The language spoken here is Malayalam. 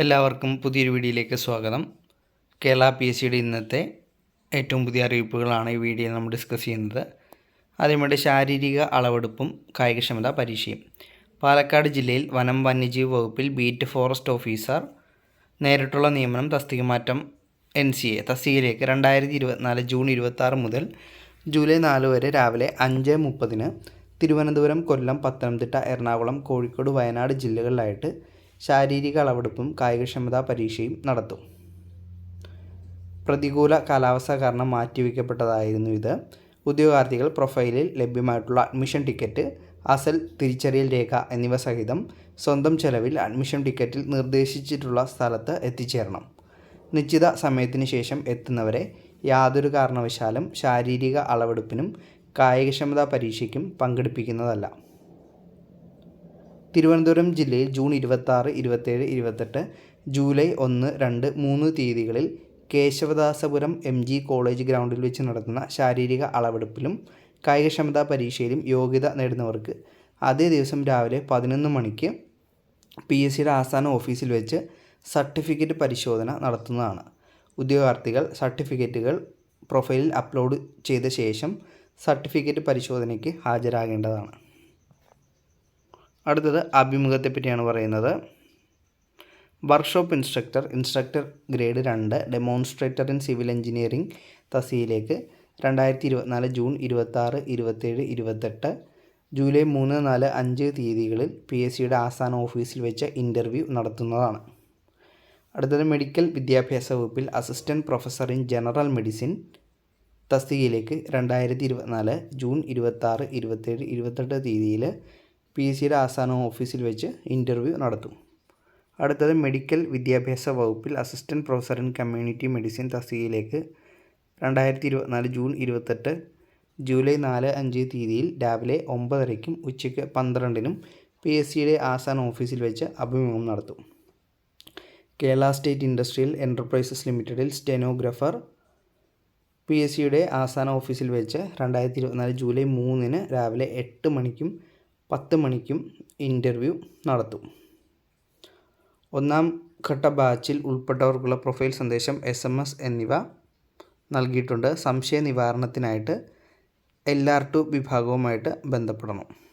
എല്ലാവർക്കും പുതിയൊരു വീഡിയോയിലേക്ക് സ്വാഗതം. കേരള പി എസ് സിയുടെ ഇന്നത്തെ ഏറ്റവും പുതിയ അറിയിപ്പുകളാണ് ഈ വീഡിയോയിൽ നമ്മൾ ഡിസ്കസ് ചെയ്യുന്നത്. ആദ്യമായിട്ട് ശാരീരിക അളവെടുപ്പും കായികക്ഷമത പരീക്ഷയും. പാലക്കാട് ജില്ലയിൽ വനം വന്യജീവി വകുപ്പിൽ ബീറ്റ് ഫോറസ്റ്റ് ഓഫീസർ നേരിട്ടുള്ള നിയമനം തസ്തിക മാറ്റം എൻ സി എ തസ്തികയിലേക്ക് രണ്ടായിരത്തി ഇരുപത്തിനാല് ജൂൺ ഇരുപത്തി മുതൽ ജൂലൈ നാല് വരെ രാവിലെ അഞ്ച് മുപ്പതിന് തിരുവനന്തപുരം കൊല്ലം പത്തനംതിട്ട എറണാകുളം കോഴിക്കോട് വയനാട് ജില്ലകളിലായിട്ട് ശാരീരിക അളവെടുപ്പും കായികക്ഷമതാ പരീക്ഷയും നടത്തും. പ്രതികൂല കാലാവസ്ഥ കാരണം മാറ്റിവെക്കപ്പെട്ടതായിരുന്നു ഇത്. ഉദ്യോഗാർത്ഥികൾ പ്രൊഫൈലിൽ ലഭ്യമായിട്ടുള്ള അഡ്മിഷൻ ടിക്കറ്റ് അസൽ തിരിച്ചറിയൽ രേഖ എന്നിവ സഹിതം സ്വന്തം ചെലവിൽ അഡ്മിഷൻ ടിക്കറ്റിൽ നിർദ്ദേശിച്ചിട്ടുള്ള സ്ഥലത്ത് എത്തിച്ചേരണം. നിശ്ചിത സമയത്തിന് ശേഷം എത്തുന്നവരെ യാതൊരു കാരണവശാലും ശാരീരിക അളവെടുപ്പിനും കായികക്ഷമതാ പരീക്ഷയ്ക്കും പങ്കെടുപ്പിക്കുന്നതല്ല. തിരുവനന്തപുരം ജില്ലയിൽ ജൂൺ ഇരുപത്താറ് ഇരുപത്തേഴ് ഇരുപത്തെട്ട് ജൂലൈ ഒന്ന് രണ്ട് മൂന്ന് തീയതികളിൽ കേശവദാസപുരം എം ജി കോളേജ് ഗ്രൗണ്ടിൽ വെച്ച് നടത്തുന്ന ശാരീരിക അളവെടുപ്പിലും കായികക്ഷമതാ പരീക്ഷയിലും യോഗ്യത നേടുന്നവർക്ക് അതേ ദിവസം രാവിലെ പതിനൊന്ന് മണിക്ക് പി എസ് സിയുടെ ആസ്ഥാന ഓഫീസിൽ വെച്ച് സർട്ടിഫിക്കറ്റ് പരിശോധന നടത്തുന്നതാണ്. ഉദ്യോഗാർത്ഥികൾ സർട്ടിഫിക്കറ്റുകൾ പ്രൊഫൈലിൽ അപ്ലോഡ് ചെയ്ത ശേഷം സർട്ടിഫിക്കറ്റ് പരിശോധനയ്ക്ക് ഹാജരാകേണ്ടതാണ്. അടുത്തത് അഭിമുഖത്തെ പറ്റിയാണ് പറയുന്നത്. വർക്ക്ഷോപ്പ് ഇൻസ്ട്രക്ടർ ഇൻസ്ട്രക്ടർ ഗ്രേഡ് രണ്ട് ഡെമോൺസ്ട്രേറ്റർ ഇൻ സിവിൽ എഞ്ചിനീയറിംഗ് തസിയിലേക്ക് രണ്ടായിരത്തി ഇരുപത്തിനാല് ജൂൺ ഇരുപത്താറ് ഇരുപത്തേഴ് ഇരുപത്തെട്ട് ജൂലൈ മൂന്ന് നാല് അഞ്ച് തീയതികളിൽ പി എസ് സിയുടെ ആസ്ഥാന ഓഫീസിൽ വെച്ച് ഇന്റർവ്യൂ നടത്തുന്നതാണ്. അടുത്തത് മെഡിക്കൽ വിദ്യാഭ്യാസ വകുപ്പിൽ assistant professor in general medicine തസ്തികയിലേക്ക് രണ്ടായിരത്തി ഇരുപത്തിനാല് ജൂൺ ഇരുപത്താറ് ഇരുപത്തേഴ് ഇരുപത്തെട്ട് തീയതിയിൽ പി സിയുടെ ആസ്ഥാന ഓഫീസിൽ വെച്ച് ഇന്റർവ്യൂ നടത്തും. അടുത്തത് മെഡിക്കൽ വിദ്യാഭ്യാസ വകുപ്പിൽ assistant professor in community medicine തസ്തികയിലേക്ക് രണ്ടായിരത്തി ഇരുപത്തിനാല് ജൂൺ ഇരുപത്തെട്ട് ജൂലൈ നാല് അഞ്ച് തീയതിയിൽ രാവിലെ ഒമ്പതരയ്ക്കും ഉച്ചയ്ക്ക് പന്ത്രണ്ടിനും പി എസ് സിയുടെ ആസാൻ ഓഫീസിൽ വെച്ച് അഭിമുഖം നടത്തും. കേരള സ്റ്റേറ്റ് ഇൻഡസ്ട്രിയൽ എന്റർപ്രൈസസ് ലിമിറ്റഡിൽ സ്റ്റെനോഗ്രഫർ. പി എസ് സിയുടെ ആസ്ഥാന ഓഫീസിൽ വെച്ച് രണ്ടായിരത്തി ഇരുപത്തിനാല് ജൂലൈ മൂന്നിന് രാവിലെ എട്ട് മണിക്കും പത്ത് മണിക്കും ഇന്റർവ്യൂ നടത്തും. ഒന്നാം ഘട്ട ബാച്ചിൽ ഉൾപ്പെട്ടവർക്കുള്ള പ്രൊഫൈൽ സന്ദേശം എസ് എം എസ് എന്നിവ നൽകിയിട്ടുണ്ട്. സംശയ നിവാരണത്തിനായിട്ട് എൽ ആർ ടു വിഭാഗവുമായിട്ട് ബന്ധപ്പെടണം.